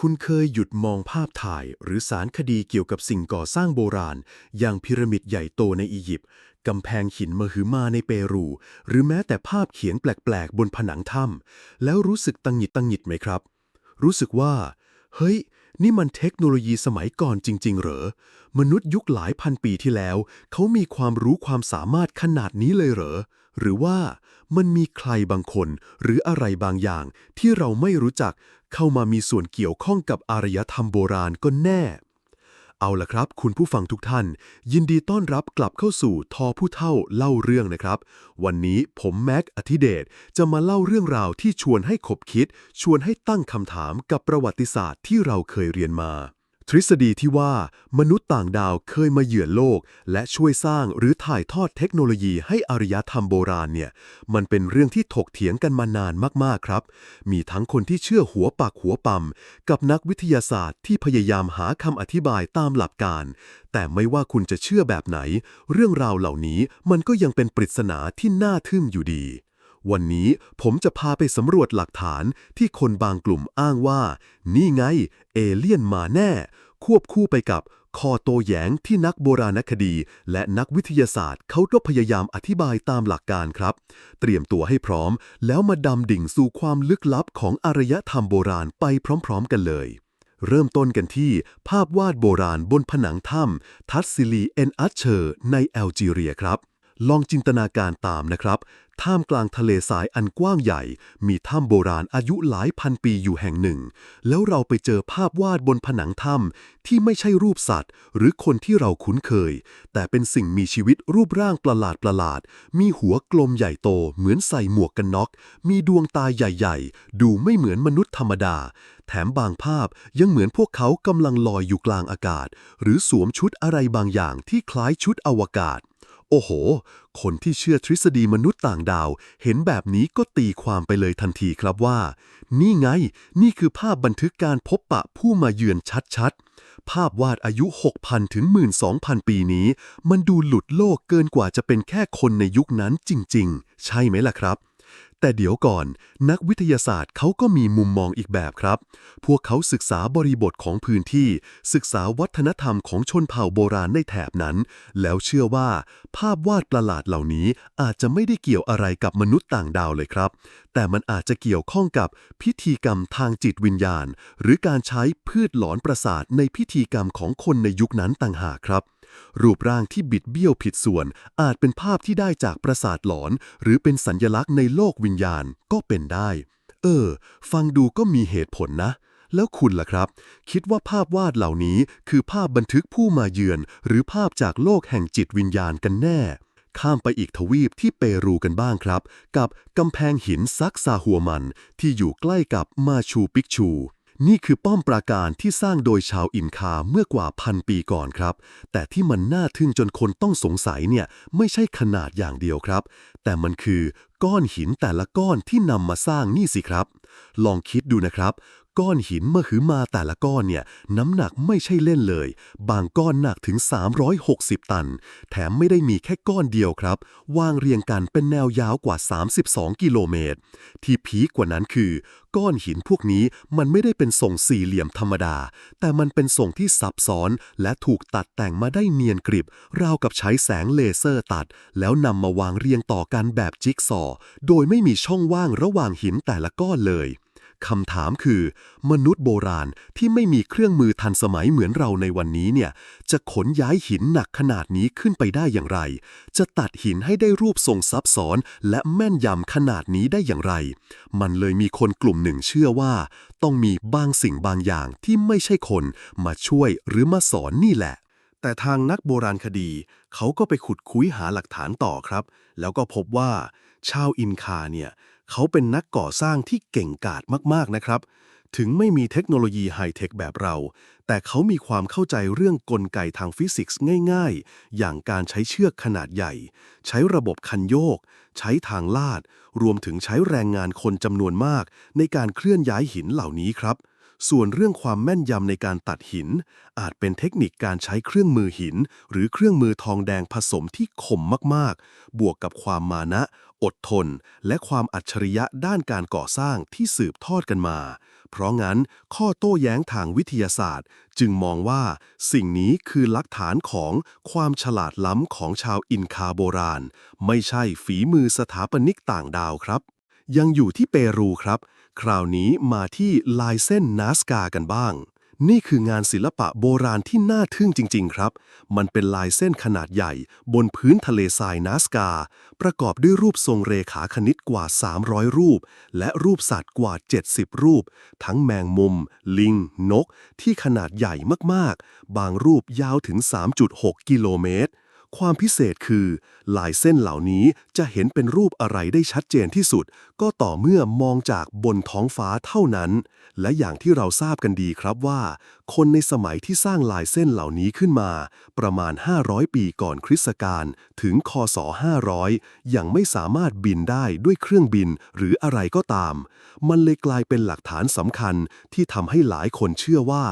คุณเคยหยุดมองภาพถ่ายหรือสารคดีเกี่ยวกับสิ่งก่อสร้างโบราณ อย่างพีระมิดใหญ่โตในอียิปต์กำแพงหินมหึมาในเปรู หรือแม้แต่ภาพเขียนแปลกๆ บนผนังถ้ำแล้วรู้สึกตังหิดตังหิดไหมครับ รู้สึกว่า เฮ้ย นี่มันเทคโนโลยีสมัยก่อนจริง ๆ เหรอ มนุษย์ยุคหลายพันปีที่แล้ว เขามีความรู้ความสามารถขนาดนี้เลยเหรอ หรือว่ามันมีใครบางคนหรืออะไรบางอย่างที่เราไม่รู้จักเข้ามามีส่วนเกี่ยวข้องกับอารยธรรมโบราณก็แน่ เอาละครับ คุณผู้ฟังทุกท่าน ยินดีต้อนรับกลับเข้าสู่ทอผู้เท่าเล่าเรื่องนะครับ วันนี้ผมแม็กอธิเดชจะมาเล่าเรื่องราวที่ชวนให้ขบคิด ชวนให้ตั้งคำถามกับประวัติศาสตร์ที่เราเคยเรียนมา ทฤษฎีที่ว่ามนุษย์ต่างดาวเคยมาเหยื่อโลก และช่วยสร้างหรือถ่ายทอดเทคโนโลยีให้อารยธรรมโบราณเนี่ย มันเป็นเรื่องที่ถกเถียงกันมานานมากๆครับ มีทั้งคนที่เชื่อหัวปากหัวปั๊มกับนักวิทยาศาสตร์ที่พยายามหาคำอธิบายตามหลักการ แต่ไม่ว่าคุณจะเชื่อแบบไหน เรื่องราวเหล่านี้มันก็ยังเป็นปริศนาที่น่าทึ่งอยู่ดี วันนี้ผมจะพาไปสำรวจหลักฐานที่คนบางกลุ่มอ้างว่า นี่ไง เอเลี่ยนมาแน่ ควบคู่ไปกับคอโตแหยงที่นักโบราณคดี และนักวิทยาศาสตร์เขาก็พยายามอธิบายตามหลักการครับ เตรียมตัวให้พร้อม แล้วมาดำดิ่งสู่ความลึกลับของอารยธรรมโบราณไปพร้อม ๆ กันเลย เริ่มต้นกันที่ ภาพวาดโบราณบนผนังถ้ำทัสซิลีเอนอัชเชอร์ในแอลจีเรียครับลองจินตนาการตามนะครับ ท่ามกลางทะเลทรายอันกว้างใหญ่ มีถ้ำโบราณอายุหลายพันปีอยู่แห่งหนึ่ง แล้วเราไปเจอภาพวาดบนผนังถ้ำที่ไม่ใช่รูปสัตว์ หรือคนที่เราคุ้นเคย แต่เป็นสิ่งมีชีวิตรูปร่างประหลาดประหลาด มีหัวกลมใหญ่โตเหมือนใส่หมวกกันน็อก มีดวงตาใหญ่ๆ ดูไม่เหมือนมนุษย์ธรรมดา แถมบางภาพยังเหมือนพวกเขากำลังลอยอยู่กลางอากาศ หรือสวมชุดอะไรบางอย่างที่คล้ายชุดอวกาศ โอ้โห คนที่เชื่อทฤษฎีมนุษย์ต่างดาว เห็นแบบนี้ก็ตีความไปเลยทันทีครับว่า นี่ไง นี่คือภาพบันทึกการพบปะผู้มาเยือนชัดๆ ภาพวาดอายุ 6,000 ถึง 12,000 ปีนี้ มันดูหลุดโลกเกินกว่าจะเป็นแค่คนในยุคนั้นจริง ๆ ใช่ไหมล่ะครับ แต่เดี๋ยวก่อน นักวิทยาศาสตร์เขาก็มีมุมมองอีกแบบครับ พวกเขาศึกษาบริบทของพื้นที่ ศึกษาวัฒนธรรมของชนเผ่าโบราณในแถบนั้น แล้วเชื่อว่า ภาพวาดประหลาดเหล่านี้อาจจะไม่ได้เกี่ยวอะไรกับมนุษย์ต่างดาวเลยครับ แต่มันอาจจะเกี่ยวข้องกับพิธีกรรมทางจิตวิญญาณ หรือการใช้พืชหลอนประสาทในพิธีกรรมของคนในยุคนั้นต่างหากครับรูปร่างที่บิดเบี้ยวผิดส่วน อาจเป็นภาพที่ได้จากประสาทหลอน หรือเป็นสัญญลักษณ์ในโลกวิญญาณก็เป็นได้ เออ ฟังดูก็มีเหตุผลนะ แล้วคุณล่ะครับ คิดว่าภาพวาดเหล่านี้คือภาพบันทึกผู้มาเยือน หรือภาพจากโลกแห่งจิตวิญญาณกันแน่ ข้ามไปอีกทวีปที่เปรูกันบ้างครับ กับกำแพงหินซักซาหัวมันที่อยู่ใกล้กับมาชูปิกชู นี่คือป้อมปราการที่สร้างโดยชาวอินคาเมื่อกว่าพันปีก่อนครับ แต่ที่มันน่าทึ่งจนคนต้องสงสัยเนี่ยไม่ใช่ขนาดอย่างเดียวครับ แต่มันคือก้อนหินแต่ละก้อนที่นำมาสร้างนี่สิครับ ลองคิดดูนะครับ ก้อนหินมหึมาแต่ละก้อนเนี่ยน้ำหนักไม่ใช่เล่นเลย บางก้อนหนักถึง 360 ตัน แถมไม่ได้มีแค่ก้อนเดียวครับ วางเรียงกันเป็นแนวยาวกว่า 32 กิโลเมตร ที่พีคกว่านั้นคือ ก้อนหินพวกนี้มันไม่ได้เป็นทรงสี่เหลี่ยมธรรมดา แต่มันเป็นทรงที่ซับซ้อน และถูกตัดแต่งมาได้เนียนกริบ ราวกับใช้แสงเลเซอร์ตัด แล้วนำมาวางเรียงต่อกันแบบจิ๊กซอ โดยไม่มีช่องว่างระหว่างหินแต่ละก้อนเลย คำถามคือ มนุษย์โบราณที่ไม่มีเครื่องมือทันสมัยเหมือนเราในวันนี้เนี่ย จะขนย้ายหินหนักขนาดนี้ขึ้นไปได้อย่างไร จะตัดหินให้ได้รูปทรงซับซ้อน และแม่นยำขนาดนี้ได้อย่างไร มันเลยมีคนกลุ่มหนึ่งเชื่อว่า ต้องมีบางสิ่งบางอย่างที่ไม่ใช่คนมาช่วยหรือมาสอนนี่แหละแต่ทางนักโบราณคดี เขาก็ไปขุดคุ้ยหาหลักฐานต่อครับ แล้วก็พบว่า ชาวอินคาเนี่ย เขาเป็นนักก่อสร้างที่เก่งกาจมากๆนะครับ ถึงไม่มีเทคโนโลยีไฮเทคแบบเรา แต่เขามีความเข้าใจเรื่องกลไกทางฟิสิกส์ง่ายๆ อย่างการใช้เชือกขนาดใหญ่ ใช้ระบบคันโยก ใช้ทางลาด รวมถึงใช้แรงงานคนจำนวนมาก ในการเคลื่อนย้ายหินเหล่านี้ครับ ส่วนเรื่องความแม่นยำในการตัดหิน อาจเป็นเทคนิคการใช้เครื่องมือหิน หรือเครื่องมือทองแดงผสมที่คมมากๆ บวกกับความมานะ อดทน และความอัจฉริยะด้านการก่อสร้างที่สืบทอดกันมา เพราะงั้นข้อโต้แย้งทางวิทยาศาสตร์ จึงมองว่าสิ่งนี้คือหลักฐานของความฉลาดล้ำของชาวอินคาโบราณ ไม่ใช่ฝีมือสถาปนิกต่างดาวครับ ยังอยู่ที่เปรูครับ คราวนี้มาที่ลายเส้นนาสกากันบ้าง นี่คืองานศิลปะโบราณที่น่าทึ่งจริง ๆ ครับ มันเป็นลายเส้นขนาดใหญ่ บนพื้นทะเลทรายนาสกา ประกอบด้วยรูปทรงเรขาคณิตกว่า 300 รูป และรูปสัตว์กว่า 70 รูป ทั้งแมงมุม ลิง นก ที่ขนาดใหญ่มากๆ บางรูปยาวถึง 3.6 กิโลเมตร ความพิเศษคือลายเส้นเหล่านี้จะเห็นเป็นรูปอะไรได้ชัดเจนที่สุด ก็ต่อเมื่อมองจากบนท้องฟ้าเท่านั้น และอย่างที่เราทราบกันดีครับว่า คนในสมัยที่สร้างลายเส้นเหล่านี้ขึ้นมา ประมาณ 500 ปีก่อนคริสต์กาลถึงคศ 500 ยังไม่สามารถบินได้ด้วยเครื่องบินหรืออะไรก็ตาม มันเลยกลายเป็นหลักฐานสำคัญที่ทำให้หลายคนเชื่อว่า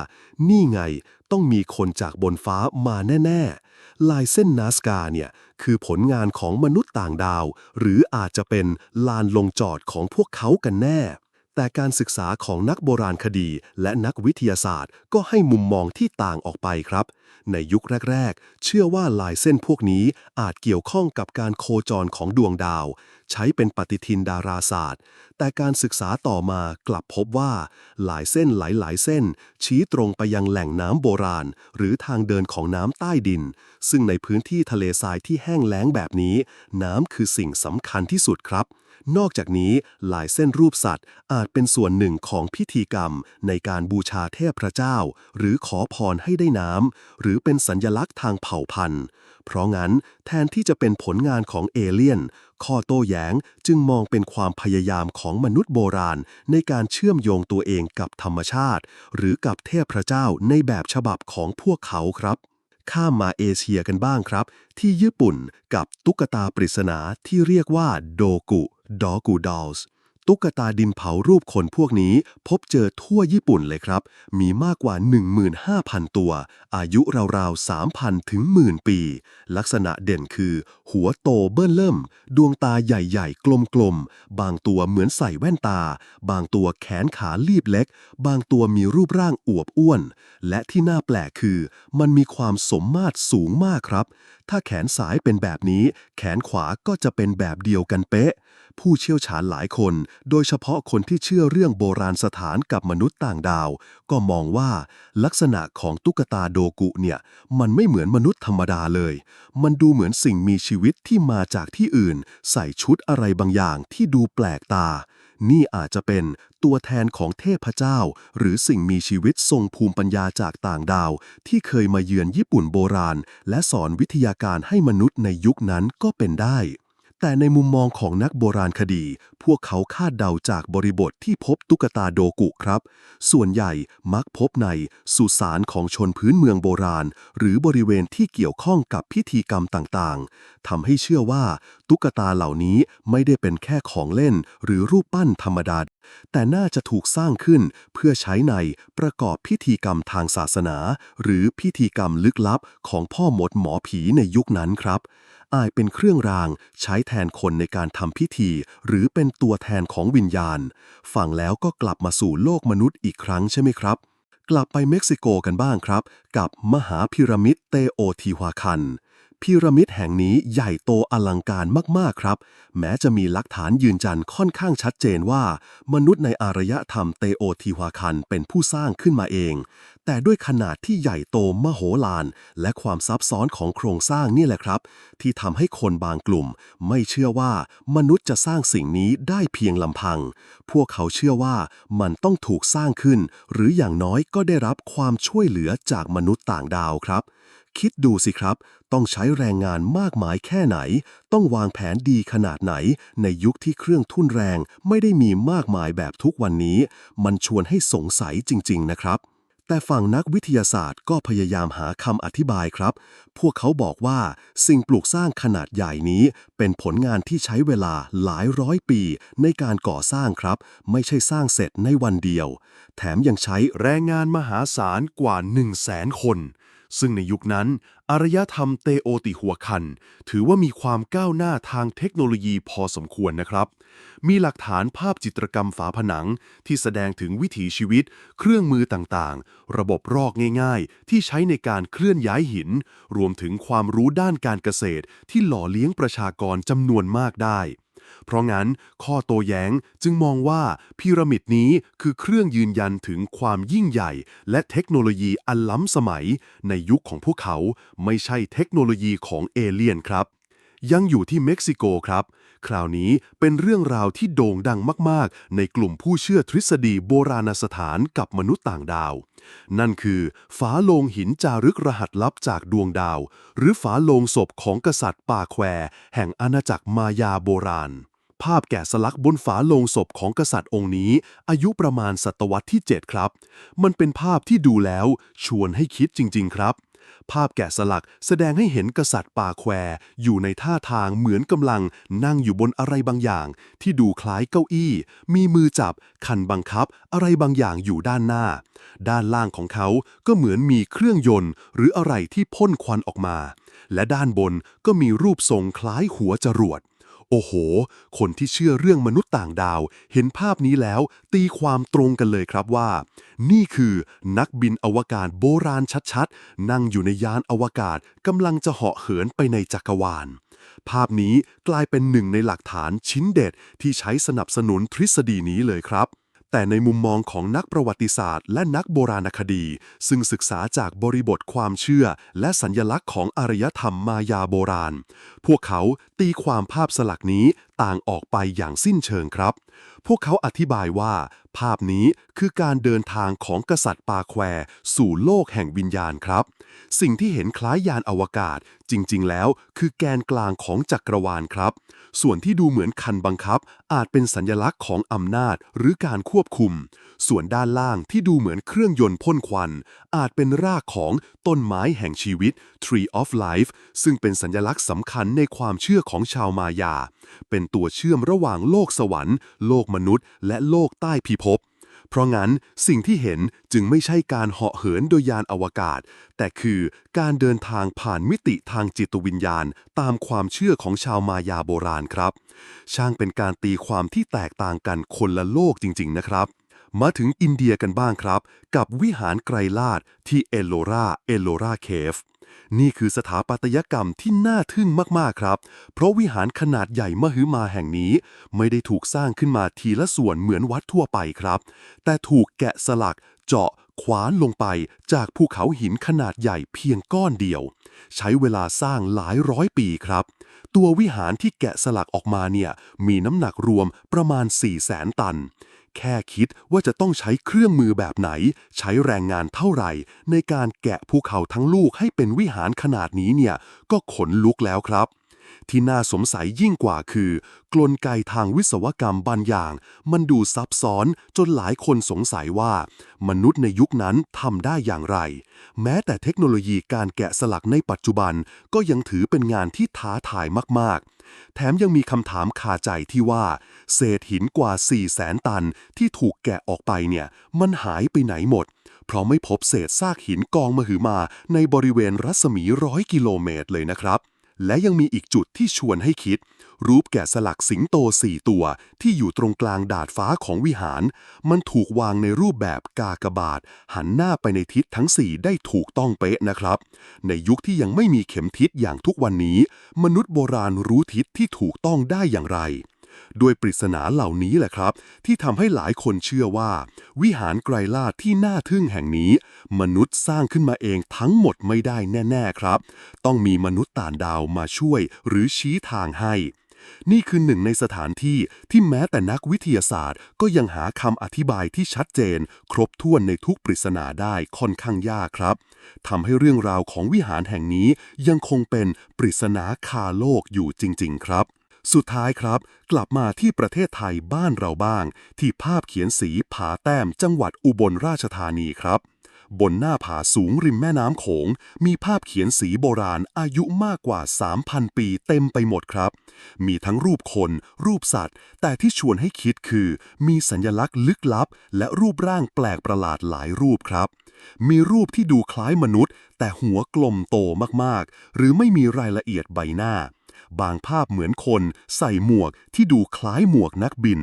นี่ไงต้องมีคนจากบนฟ้ามาแน่ ๆ ลายเส้นนาสกาเนี่ยคือผลงานของมนุษย์ต่างดาว หรืออาจจะเป็นลานลงจอดของพวกเขากันแน่ แต่การศึกษาของนักโบราณคดีและนักวิทยาศาสตร์ ก็ให้มุมมองที่ต่างออกไปครับ ในยุคแรก ๆ เชื่อว่าลายเส้นพวกนี้อาจเกี่ยวข้องกับการโคจรของดวงดาว ใช้เป็นปฏิทินดาราศาสตร์ แต่การศึกษาต่อมากลับพบว่าหลายเส้นหลายๆ เส้น ชี้ตรงไปยังแหล่งน้ำโบราณ หรือทางเดินของน้ำใต้ดิน ซึ่งในพื้นที่ทะเลทรายที่แห้งแล้งแบบนี้ น้ำคือสิ่งสำคัญที่สุดครับ นอกจากนี้ลายเส้นรูปสัตว์อาจเป็นส่วนหนึ่งของพิธีกรรมในการบูชาเทพเจ้า หรือขอพรให้ได้น้ำ หรือเป็นสัญญลักษณ์ทางเผ่าพันธุ์ เพราะงั้นแทนที่จะเป็นผลงานของเอเลี่ยน ข้อโต้แย้งจึงมองเป็นความพยายามของมนุษย์โบราณ ในการเชื่อมโยงตัวเองกับธรรมชาติ หรือกับเทพเจ้าในแบบฉบับของพวกเขาครับข้ามมาเอเชียกันบ้างครับ ที่ญี่ปุ่นกับตุ๊กตาปริศนาที่เรียกว่าโดกุ ดอกูดอลส์ ตุ๊กตาดินเผารูปคนพวกนี้ พบเจอทั่วญี่ปุ่นเลยครับ มีมากกว่า 15,000 ตัว อายุราวๆ 3,000 ถึงหมื่นปี ลักษณะเด่นคือ หัวโตเบิ้ลเริ่ม ดวงตาใหญ่ๆ กลมๆ บางตัวเหมือนใส่แว่นตา บางตัวแขนขาลีบเล็ก บางตัวมีรูปร่างอวบอ้วน และที่น่าแปลกคือ มันมีความสมมาตรสูงมากครับ ถ้าแขนซ้ายเป็นแบบนี้ แขนขวาก็จะเป็นแบบเดียวกันเป๊ะ ผู้เชี่ยวชาญหลายคนโดยเฉพาะคนที่เชื่อเรื่องโบราณสถานกับมนุษย์ต่างดาว ก็มองว่าลักษณะของตุ๊กตาโดกุเนี่ย มันไม่เหมือนมนุษย์ธรรมดาเลย มันดูเหมือนสิ่งมีชีวิตที่มาจากที่อื่น ใส่ชุดอะไรบางอย่างที่ดูแปลกตา นี่อาจจะเป็นตัวแทนของเทพเจ้า หรือสิ่งมีชีวิตทรงภูมิปัญญาจากต่างดาว ที่เคยมาเยือนญี่ปุ่นโบราณ และสอนวิทยาการให้มนุษย์ในยุคนั้นก็เป็นได้ แต่ในมุมมองของนักโบราณคดี พวกเขาคาดเดาจากบริบทที่พบตุ๊กตาโดกุครับ ส่วนใหญ่มักพบในสุสานของชนพื้นเมืองโบราณ หรือบริเวณที่เกี่ยวข้องกับพิธีกรรมต่างๆทำให้เชื่อว่า ตุ๊กตาเหล่านี้ไม่ได้เป็นแค่ของเล่น หรือรูปปั้นธรรมดา แต่น่าจะถูกสร้างขึ้นเพื่อใช้ในประกอบพิธีกรรมทางศาสนา หรือพิธีกรรมลึกลับของพ่อหมดหมอผีในยุคนั้นครับ อาจเป็นเครื่องราง ใช้แทนคนในการทำพิธี หรือเป็นตัวแทนของวิญญาณ ฟังแล้วก็กลับมาสู่โลกมนุษย์อีกครั้งใช่ไหมครับ กลับไปเม็กซิโกกันบ้างครับ กับมหาพิระมิดเตโอทีวาคัน พีระมิดแห่งนี้ใหญ่โตอลังการมาก ๆ ครับ แม้จะมีหลักฐานยืนยันค่อนข้างชัดเจนว่า มนุษย์ในอารยธรรมเตโอทีวาคันเป็นผู้สร้างขึ้นมาเอง แต่ด้วยขนาดที่ใหญ่โตมโหฬารและความซับซ้อนของโครงสร้างนี่แหละครับ ที่ทำให้คนบางกลุ่ม ไม่เชื่อว่ามนุษย์จะสร้างสิ่งนี้ได้เพียงลำพัง พวกเขาเชื่อว่ามันต้องถูกสร้างขึ้น หรืออย่างน้อยก็ได้รับความช่วยเหลือจากมนุษย์ต่างดาวครับ คิดดูสิครับ ต้องใช้แรงงานมากมายแค่ไหน ต้องวางแผนดีขนาดไหน ในยุคที่เครื่องทุ่นแรงไม่ได้มีมากมายแบบทุกวันนี้ มันชวนให้สงสัยจริง ๆ นะครับ แต่ฝั่งนักวิทยาศาสตร์ก็พยายามหาคำอธิบายครับ พวกเขาบอกว่าสิ่งปลูกสร้างขนาดใหญ่นี้ เป็นผลงานที่ใช้เวลาหลายร้อยปี ในการก่อสร้างครับ ไม่ใช่สร้างเสร็จในวันเดียว แถมยังใช้แรงงานมหาศาลกว่า 1 0 0 0 0แสนคน ซึ่งในยุคนั้น อารยธรรมเตโอติหัวคัน ถือว่ามีความก้าวหน้าทางเทคโนโลยีพอสมควรนะครับ มีหลักฐานภาพจิตรกรรมฝาผนัง ที่แสดงถึงวิถีชีวิต เครื่องมือต่างๆ ระบบรอกง่ายๆ ที่ใช้ในการเคลื่อนย้ายหิน รวมถึงความรู้ด้านการเกษตร ที่หล่อเลี้ยงประชากรจำนวนมากได้ เพราะงั้นข้อโต้แย้งจึงมองว่าพีระมิดนี้คือเครื่องยืนยันถึงความยิ่งใหญ่ และเทคโนโลยีอันล้ำสมัย ในยุคของพวกเขาไม่ใช่เทคโนโลยีของเอเลี่ยนครับ ยังอยู่ที่เม็กซิโกครับ คราวนี้เป็นเรื่องราวที่โด่งดังมากๆ ในกลุ่มผู้เชื่อทฤษฎีโบราณสถานกับมนุษย์ต่างดาว นั่นคือฝาโลงหินจารึกรหัสลับจากดวงดาว หรือฝาโลงศพของกษัตริย์ป่าแคว แห่งอาณาจักรมายาโบราณ ภาพแกะสลักบนฝาโลงศพของกษัตริย์องค์นี้ อายุประมาณศตวรรษที่ 7 ครับ มันเป็นภาพที่ดูแล้วชวนให้คิดจริง ๆ ครับ ภาพแกะสลักแสดงให้เห็นกษัตริย์ป่าแควอยู่ในท่าทางเหมือนกำลังนั่งอยู่บนอะไรบางอย่าง ที่ดูคล้ายเก้าอี้ มีมือจับ คันบังคับ อะไรบางอย่างอยู่ด้านหน้า ด้านล่างของเขาก็เหมือนมีเครื่องยนต์ หรืออะไรที่พ่นควันออกมา และด้านบนก็มีรูปทรงคล้ายหัวจรวด โอ้โห คนที่เชื่อเรื่องมนุษย์ต่างดาว เห็นภาพนี้แล้ว ตีความตรงกันเลยครับว่า นี่คือนักบินอวกาศโบราณชัดๆ นั่งอยู่ในยานอวกาศกำลังจะเหาะเหินไปในจักรวาล ภาพนี้กลายเป็นหนึ่งในหลักฐานชิ้นเด็ดที่ใช้สนับสนุนทฤษฎีนี้เลยครับ แต่ในมุมมองของนักประวัติศาสตร์ และนักโบราณคดี ซึ่งศึกษาจากบริบทความเชื่อ และสัญญลักษณ์ของอารยธรรมมายาโบราณ พวกเขาตีความภาพสลักนี้ ต่างออกไปอย่างสิ้นเชิงครับ พวกเขาอธิบายว่า ภาพนี้คือการเดินทางของกษัตริย์ปาแควสู่โลกแห่งวิญญาณครับ สิ่งที่เห็นคล้ายยานอวกาศ จริง ๆ แล้ว คือแกนกลางของจักรวาลครับ ส่วนที่ดูเหมือนคันบังคับ อาจเป็นสัญลักษณ์ของอำนาจหรือการควบคุม ส่วนด้านล่างที่ดูเหมือนเครื่องยนต์พ่นควัน อาจเป็นรากของต้นไม้แห่งชีวิต Tree of Life ซึ่งเป็นสัญลักษณ์สำคัญในความเชื่อของชาวมายา เป็นตัวเชื่อมระหว่างโลกสวรรค์ โลกมนุษย์ และโลกใต้พิภพ เพราะงั้นสิ่งที่เห็นจึงไม่ใช่การเหาะเหินโดยยานอวกาศ แต่คือการเดินทางผ่านมิติทางจิตวิญญาณ ตามความเชื่อของชาวมายาโบราณครับ ช่างเป็นการตีความที่แตกต่างกันคนละโลกจริง ๆ นะครับมาถึงอินเดียกันบ้างครับ กับวิหารไกรลาดที่เอโลราเอโลราเคฟ นี่คือสถาปัตยกรรมที่น่าทึ่งมาก ๆ ครับ เพราะวิหารขนาดใหญ่มหึมาแห่งนี้ ไม่ได้ถูกสร้างขึ้นมาทีละส่วนเหมือนวัดทั่วไปครับ แต่ถูกแกะสลักเจาะขวานลงไปจากภูเขาหินขนาดใหญ่เพียงก้อนเดียว ใช้เวลาสร้างหลายร้อยปีครับ ตัววิหารที่แกะสลักออกมาเนี่ยมีน้ำหนักรวมประมาณ 4 0 0แสนตัน แค่คิดว่าจะต้องใช้เครื่องมือแบบไหน ใช้แรงงานเท่าไหร่ ในการแกะภูเขาทั้งลูกให้เป็นวิหารขนาดนี้เนี่ย ก็ขนลุกแล้วครับ ที่น่าสงสัยยิ่งกว่าคือ กลไกทางวิศวกรรมบางอย่าง มันดูซับซ้อนจนหลายคนสงสัยว่า มนุษย์ในยุคนั้นทำได้อย่างไร แม้แต่เทคโนโลยีการแกะสลักในปัจจุบันก็ยังถือเป็นงานที่ท้าทายมาก ๆ แถมยังมีคำถามคาใจที่ว่า เศษหินกว่า 4 0 0แสนตันที่ถูกแกะออกไปเนี่ย มันหายไปไหนหมด เพราะไม่พบเศษซากหินกองมหึมาในบริเวณรัศมีร้อยกิโลเมตรเลยนะครับ และยังมีอีกจุดที่ชวนให้คิด รูปแกะสลักสิงโตสี่ตัวที่อยู่ตรงกลางดาดฟ้าของวิหาร มันถูกวางในรูปแบบกากบาท หันหน้าไปในทิศทั้งสี่ได้ถูกต้องเป๊ะนะครับ ในยุคที่ยังไม่มีเข็มทิศอย่างทุกวันนี้ มนุษย์โบราณรู้ทิศที่ถูกต้องได้อย่างไร ด้วยปริศนาเหล่านี้แหละครับ ที่ทำให้หลายคนเชื่อว่า วิหารไกรลาดที่น่าทึ่งแห่งนี้ มนุษย์สร้างขึ้นมาเองทั้งหมดไม่ได้แน่ ๆครับ ต้องมีมนุษย์ต่างดาวมาช่วยหรือชี้ทางให้ นี่คือหนึ่งในสถานที่ที่แม้แต่นักวิทยาศาสตร์ ก็ยังหาคำอธิบายที่ชัดเจน ครบถ้วนในทุกปริศนาได้ค่อนข้างยากครับทำให้เรื่องราวของวิหารแห่งนี้ยังคงเป็นปริศนาคาโลกอยู่จริง ๆ ครับ สุดท้ายครับ กลับมาที่ประเทศไทยบ้านเราบ้าง ที่ภาพเขียนสีผาแต้มจังหวัดอุบลราชธานีครับ บนหน้าผาสูงริมแม่น้ำโขง มีภาพเขียนสีโบราณอายุมากกว่า 3,000 ปีเต็มไปหมดครับ มีทั้งรูปคน รูปสัตว์ แต่ที่ชวนให้คิดคือ มีสัญลักษณ์ลึกลับ และรูปร่างแปลกประหลาดหลายรูปครับมีรูปที่ดูคล้ายมนุษย์ แต่หัวกลมโตมากๆ หรือไม่มีรายละเอียดใบหน้า บางภาพเหมือนคนใส่หมวกที่ดูคล้ายหมวกนักบิน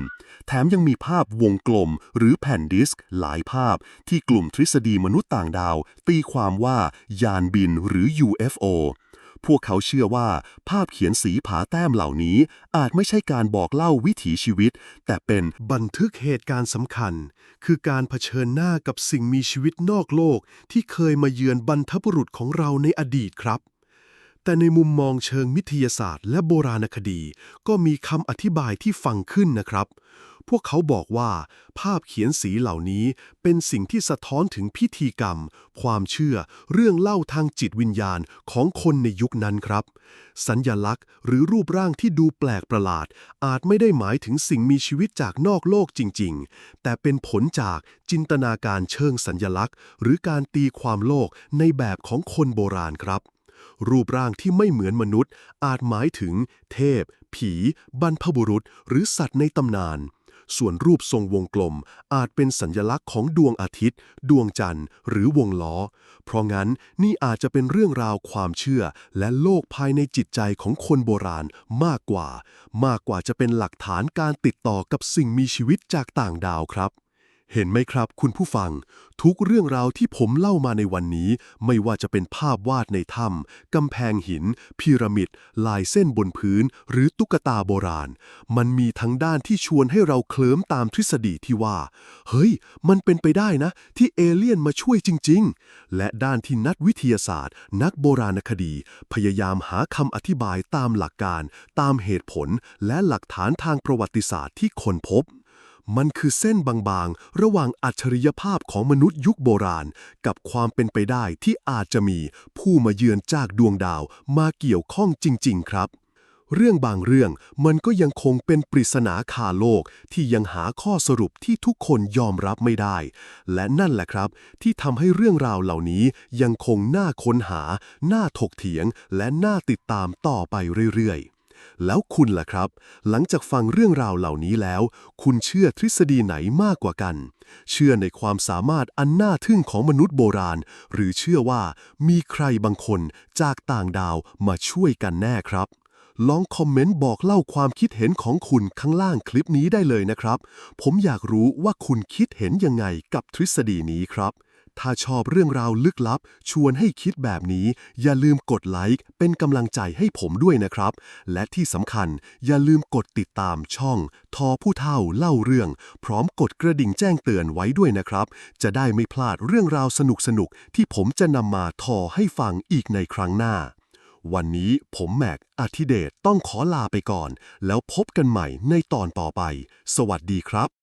แถมยังมีภาพวงกลมหรือแผ่นดิสก์หลายภาพที่กลุ่มทฤษฎีมนุษย์ต่างดาว ตีความว่ายานบินหรือ UFO พวกเขาเชื่อว่าภาพเขียนสีผาแต้มเหล่านี้ อาจไม่ใช่การบอกเล่าวิถีชีวิต แต่เป็นบันทึกเหตุการณ์สำคัญ คือการเผชิญหน้ากับสิ่งมีชีวิตนอกโลก ที่เคยมาเยือนบรรพบุรุษของเราในอดีตครับ แต่ในมุมมองเชิงวิทยาศาสตร์ และโบราณคดี ก็มีคำอธิบายที่ฟังขึ้นนะครับ พวกเขาบอกว่า ภาพเขียนสีเหล่านี้เป็นสิ่งที่สะท้อนถึงพิธีกรรม ความเชื่อ เรื่องเล่าทางจิตวิญญาณของคนในยุคนั้นครับ สัญญลักษณ์ หรือรูปร่างที่ดูแปลกประหลาด อาจไม่ได้หมายถึงสิ่งมีชีวิตจากนอกโลกจริง ๆ แต่เป็นผลจากจินตนาการเชิงสัญญลักษณ์ หรือการตีความโลกในแบบของคนโบราณครับ รูปร่างที่ไม่เหมือนมนุษย์ อาจหมายถึง เทพ ผี บรรพบุรุษ หรือสัตว์ในตำนาน ส่วนรูปทรงวงกลมอาจเป็นสัญลักษณ์ของดวงอาทิตย์ ดวงจันทร์ หรือวงล้อ เพราะงั้นนี่อาจจะเป็นเรื่องราวความเชื่อ และโลกภายในจิตใจของคนโบราณมากกว่า มากกว่าจะเป็นหลักฐานการติดต่อกับสิ่งมีชีวิตจากต่างดาวครับ เห็นไหมครับคุณผู้ฟัง ทุกเรื่องราวที่ผมเล่ามาในวันนี้ ไม่ว่าจะเป็นภาพวาดในถ้ำกำแพงหิน พีระมิด ลายเส้นบนพื้น หรือตุ๊กตาโบราณ มันมีทั้งด้านที่ชวนให้เราเคลิ้มตามทฤษฎีที่ว่า เฮ้ย มันเป็นไปได้นะ ที่เอเลี่ยนมาช่วยจริง ๆ และด้านที่นักวิทยาศาสตร์ นักโบราณคดี พยายามหาคำอธิบายตามหลักการ ตามเหตุผล และหลักฐานทางประวัติศาสตร์ที่ค้นพบ มันคือเส้นบางๆ ระหว่างอัจฉริยภาพของมนุษย์ยุคโบราณ กับความเป็นไปได้ที่อาจจะมีผู้มาเยือนจากดวงดาวมาเกี่ยวข้องจริง ๆ ครับ เรื่องบางเรื่องมันก็ยังคงเป็นปริศนาคาโลกที่ยังหาข้อสรุปที่ทุกคนยอมรับไม่ได้ และนั่นแหละครับ ที่ทำให้เรื่องราวเหล่านี้ยังคงน่าค้นหา น่าถกเถียง และน่าติดตามต่อไปเรื่อยๆ แล้วคุณล่ะครับ หลังจากฟังเรื่องราวเหล่านี้แล้ว คุณเชื่อทฤษฎีไหนมากกว่ากัน เชื่อในความสามารถอันน่าทึ่งของมนุษย์โบราณ หรือเชื่อว่ามีใครบางคนจากต่างดาวมาช่วยกันแน่ครับลองคอมเมนต์บอกเล่าความคิดเห็นของคุณข้างล่างคลิปนี้ได้เลยนะครับ ผมอยากรู้ว่าคุณคิดเห็นยังไงกับทฤษฎีนี้ครับ ถ้าชอบเรื่องราวลึกลับ ชวนให้คิดแบบนี้ อย่าลืมกดไลค์เป็นกำลังใจให้ผมด้วยนะครับ และที่สำคัญอย่าลืมกดติดตามช่อง ทอผู้เท่าเล่าเรื่อง พร้อมกดกระดิ่งแจ้งเตือนไว้ด้วยนะครับ จะได้ไม่พลาดเรื่องราวสนุกๆที่ผมจะนำมาทอให้ฟังอีกในครั้งหน้า วันนี้ผมแม็กอาทิเดชต้องขอลาไปก่อน แล้วพบกันใหม่ในตอนต่อไป สวัสดีครับ